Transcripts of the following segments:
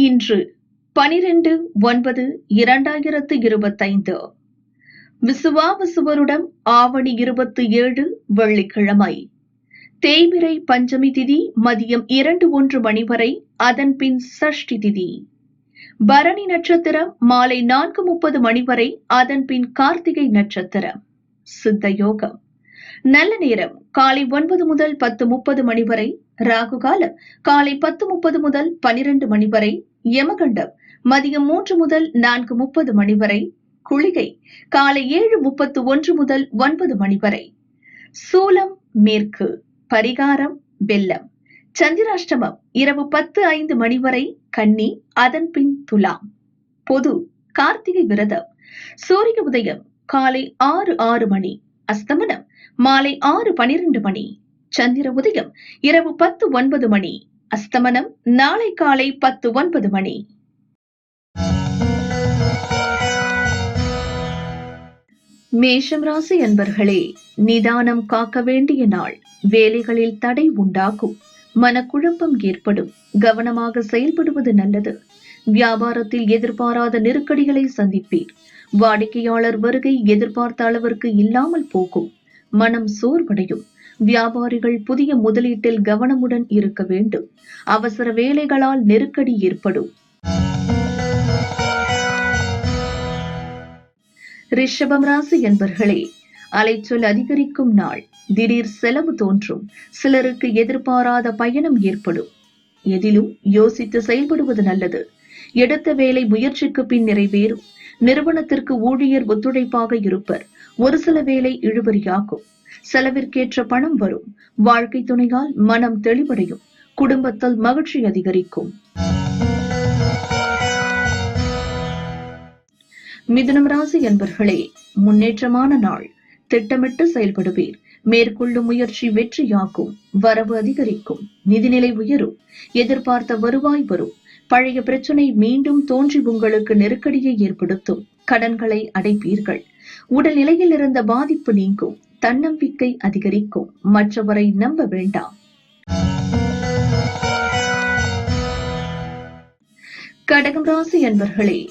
இன்று பனிரெண்டு ஒன்பது இரண்டாயிரத்து இருபத்தைந்து. விசுவாவசுவருடம் ஆவணி இருபத்தி ஏழு வெள்ளிக்கிழமை. தேய்பிரை பஞ்சமி திதி மதியம் இரண்டு ஒன்று மணி வரை அதன் பின் சஷ்டி திதி. பரணி நட்சத்திரம் மாலை நான்கு முப்பது மணி வரை அதன் பின் கார்த்திகை நட்சத்திரம். சித்த யோகம் நல்ல நேரம். காலை ஒன்பது முதல் பத்து முப்பது மணி வரை. ராகு காலம் காலை பத்து முப்பது முதல் பனிரெண்டு மணி வரை. யமகண்டம். மதியம் மூன்று முதல் நான்கு முப்பது மணி வரை. குளிகை. காலை ஏழு முப்பத்து ஒன்று முதல் ஒன்பது மணி வரை. சூலம் மேற்கு. பரிகாரம் வெள்ளம் சந்திராஷ்டமம். இரவு பத்து ஐந்து மணி வரை. கன்னி அதன் பின் துலாம். பொது. கார்த்திகை விரதம். சூரிய உதயம். காலை ஆறு ஆறு மணி. அஸ்தமனம். மாலை ஆறு பனிரெண்டு மணி. சந்திர உதயம். இரவு பத்து ஒன்பது மணி. அஸ்தமனம் நாளை காலை பத்து ஒன்பது மணி. மேஷம் ராசி அன்பர்களே நிதானம் காக்க வேண்டிய நாள். வேலைகளில் தடை உண்டாகும் மனக்குழப்பம் ஏற்படும். கவனமாக செயல்படுவது நல்லது. வியாபாரத்தில் எதிர்பாராத நெருக்கடிகளை சந்திப்பீர். வாடிக்கையாளர் வருகை எதிர்பார்த்த அளவிற்கு இல்லாமல் போகும். மனம் சோர்வடையும். வியாபாரிகள் புதிய முதலீட்டில் கவனமுடன் இருக்க வேண்டும். அவசர வேலைகளால் நெருக்கடி ஏற்படும். ரிஷபம் ராசி என்பர்களே அலைச்சொல் அதிகரிக்கும் நாள். திடீர் செலவு தோன்றும். சிலருக்கு எதிர்பாராத பயணம் ஏற்படும். எதிலும் யோசித்து செயல்படுவது நல்லது. எடுத்த வேலை முயற்சிக்கு பின் நிறைவேறும். நிறுவனத்திற்கு ஊழியர் ஒத்துழைப்பாக இருப்பர். ஒரு சில வேலை இழுபறியாகும். செலவிற்கேற்ற பணம் வரும். வாழ்க்கை துணையால் மனம் தெளிவடையும். குடும்பத்தில் மகிழ்ச்சி அதிகரிக்கும். மிதுனம் ராசி என்பர்களே முன்னேற்றமான நாள். திட்டமிட்டு செயல்படுவீர். மேற்கொள்ளும் முயற்சி வெற்றியாகும். வரவு அதிகரிக்கும். நிதிநிலை உயரும். எதிர்பார்த்த வருவாய் வரும். பழைய பிரச்சனை மீண்டும் தோன்றி உங்களுக்கு நெருக்கடியை ஏற்படுத்தும். கடன்களை அடைப்பீர்கள். உடல்நிலையில் இருந்த பாதிப்பு நீங்கும். தன்னம்பிக்கை அதிகரிக்கும். மற்றவரை நம்ப வேண்டாம். கடகம் ராசி என்பர்களே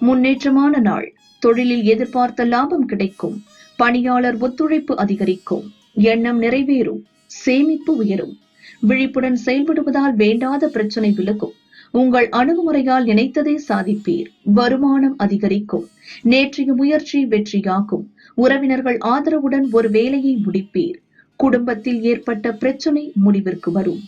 முன்னேற்றமான நாள். தொழிலில் எதிர்பார்த்த லாபம் கிடைக்கும். பணியாளர் ஒத்துழைப்பு அதிகரிக்கும். எண்ணம் நிறைவேறும். சேமிப்பு உயரும். விழிப்புடன் செயல்படுவதால் வேண்டாத பிரச்சனை விலகும். உங்கள் அணுகுமுறையால் நினைத்ததை சாதிப்பீர். வருமானம் அதிகரிக்கும். நேற்றைய முயற்சி வெற்றியாகும். உறவினர்கள் ஆதரவுடன் ஒரு வேலையை முடிப்பீர். குடும்பத்தில் ஏற்பட்ட பிரச்சனை முடிவிற்கு வரும்.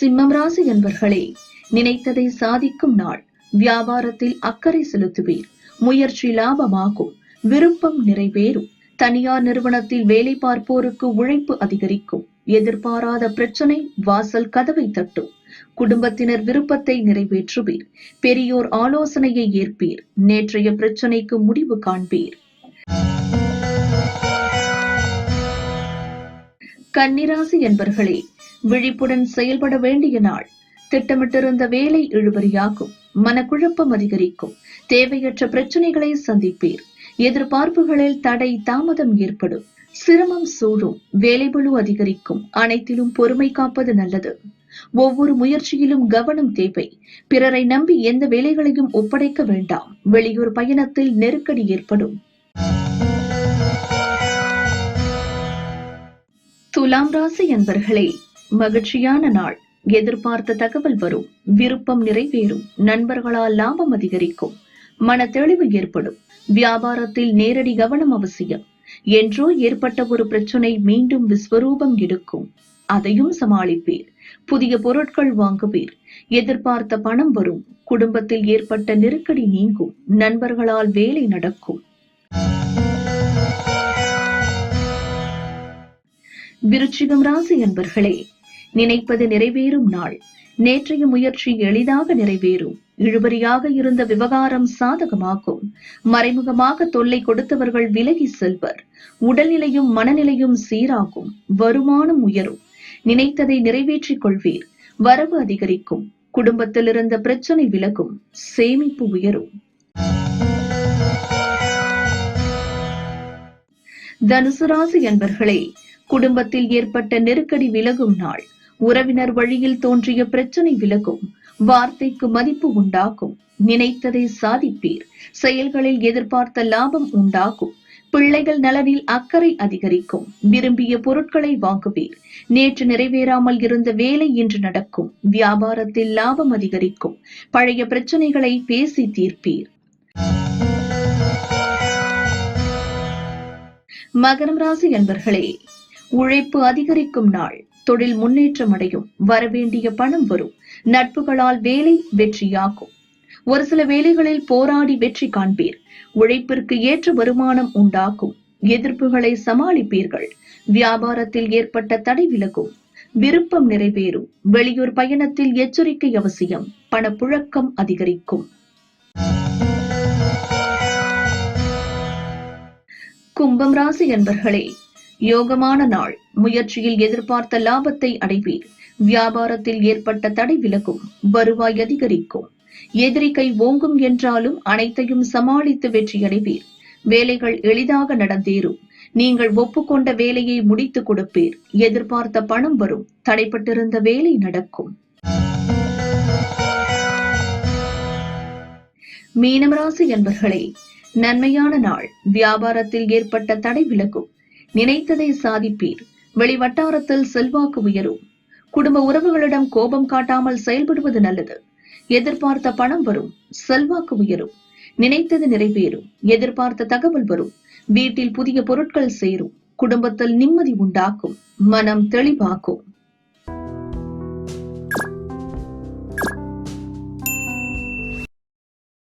சிம்மம் ராசி என்பர்களே நினைத்ததை சாதிக்கும் நாள். வியாபாரத்தில் அக்கறை செலுத்துவீர். முயற்சி லாபமாகும். விருப்பம் நிறைவேறும். தனியார் நிறுவனத்தில் வேலை பார்ப்போருக்கு உழைப்பு அதிகரிக்கும். எதிர்பாராத பிரச்சனை வாசல் கதவை தட்டும் குடும்பத்தினர் விருப்பத்தை நிறைவேற்றுவீர். பெரியோர் ஆலோசனையை ஏற்பீர். நேற்றைய பிரச்சனைக்கு முடிவு காண்பீர். கன்னிராசி என்பர்களே விழிப்புடன் செயல்பட வேண்டிய நாள். திட்டமிட்டிருந்த வேலை இழுபறியாகும். மனக்குழப்பம் அதிகரிக்கும். தேவையற்ற பிரச்சனைகளை சந்திப்பீர். எதிர்பார்ப்புகளில் தடை தாமதம் ஏற்படும். சிரமம் சூழும் வேலைபளு அதிகரிக்கும். அனைத்திலும் பொறுமை காப்பது நல்லது. ஒவ்வொரு முயற்சியிலும் கவனம் தேவை. பிறரை நம்பி எந்த வேலைகளையும் ஒப்படைக்க வேண்டாம். வெளியூர் பயணத்தில் நெருக்கடி ஏற்படும். துலாம் ராசி என்பர்களே மகிழ்ச்சியான நாள். எதிர்பார்த்த தகவல் வரும். விருப்பம் நிறைவேறும். நண்பர்களால் லாபம் அதிகரிக்கும். மன தெளிவு ஏற்படும். வியாபாரத்தில் நேரடி கவனம் அவசியம். என்றோ ஏற்பட்ட ஒரு பிரச்சனை மீண்டும் விஸ்வரூபம் எடுக்கும். அதையும் சமாளிப்பீர். புதிய பொருட்கள் வாங்குவீர். எதிர்பார்த்த பணம் வரும். குடும்பத்தில் ஏற்பட்ட நெருக்கடி நீங்கும். நண்பர்களால் வேலை நடக்கும். விருச்சிகம் ராசி என்பர்களே நினைப்பது நிறைவேறும் நாள். நேற்றைய முயற்சி எளிதாக நிறைவேறும். இழுபறியாக இருந்த விவகாரம் சாதகமாகும். மறைமுகமாக தொல்லை கொடுத்தவர்கள் விலகி செல்வர். உடல்நிலையும் மனநிலையும் சீராகும். வருமானம் உயரும். நினைத்ததை நிறைவேற்றிக் கொள்வீர். வரவு அதிகரிக்கும். குடும்பத்தில் இருந்த பிரச்சனை விலகும். சேமிப்பு உயரும். தனுசு ராசி என்பர்களே குடும்பத்தில் ஏற்பட்ட நெருக்கடி விலகும் நாள். உறவினர் வழியில் தோன்றிய பிரச்சனை விலகும். வார்த்தைக்கு மதிப்பு உண்டாகும் நினைத்ததை சாதிப்பீர். செயல்களில் எதிர்பார்த்த லாபம் உண்டாகும் பிள்ளைகள் நலனில் அக்கறை அதிகரிக்கும். விரும்பிய பொருட்களை வாங்குவீர். நேற்று நிறைவேறாமல் இருந்த வேலை இன்று நடக்கும். வியாபாரத்தில் லாபம் அதிகரிக்கும். பழைய பிரச்சனைகளை பேசி தீர்ப்பீர். மகரம் ராசி என்பர்களே உழைப்பு அதிகரிக்கும் நாள். தொழில் முன்னேற்றம் அடையும் வரவேண்டிய பணம் வரும். நட்புகளால் வேலை வெற்றியாகும். ஒரு சில வேலைகளில் போராடி வெற்றி காண்பீர். உழைப்பிற்கு ஏற்ற வருமானம் உண்டாக்கும் எதிர்ப்புகளை சமாளிப்பீர்கள். வியாபாரத்தில் ஏற்பட்ட தடை விலகும். விருப்பம் நிறைவேறும். வெளியூர் பயணத்தில் எச்சரிக்கை அவசியம். பணப்புழக்கம் அதிகரிக்கும். கும்பம் ராசி என்பர்களே யோகமான நாள். முயற்சியில் எதிர்பார்த்த லாபத்தை அடைவீர். வியாபாரத்தில் ஏற்பட்ட தடை விலகும். வருவாய் அதிகரிக்கும். எதிரி கை ஓங்கும் என்றாலும் அனைத்தையும் சமாளித்து வெற்றியடைவீர். வேலைகள் எளிதாக நடந்தேறும். நீங்கள் ஒப்புக்கொண்ட வேலையை முடித்துக் கொடுப்பீர். எதிர்பார்த்த பணம் வரும். தடைப்பட்டிருந்த வேலை நடக்கும். மீனம் ராசி என்பர்களே நன்மையான நாள். வியாபாரத்தில் ஏற்பட்ட தடை விலகும். நினைத்ததை சாதிப்பீர். வெளிவட்டாரத்தில் செல்வாக்கு உயரும். குடும்ப உறவுகளிடம் கோபம் காட்டாமல் செயல்படுவது நல்லது. எதிர்பார்த்த பணம் வரும். செல்வாக்கு உயரும். நினைத்தது நிறைவேறும். எதிர்பார்த்த தகவல் வரும். வீட்டில் புதிய பொருட்கள் சேரும். குடும்பத்தில் நிம்மதி உண்டாக்கும். மனம் தெளிவாக்கும்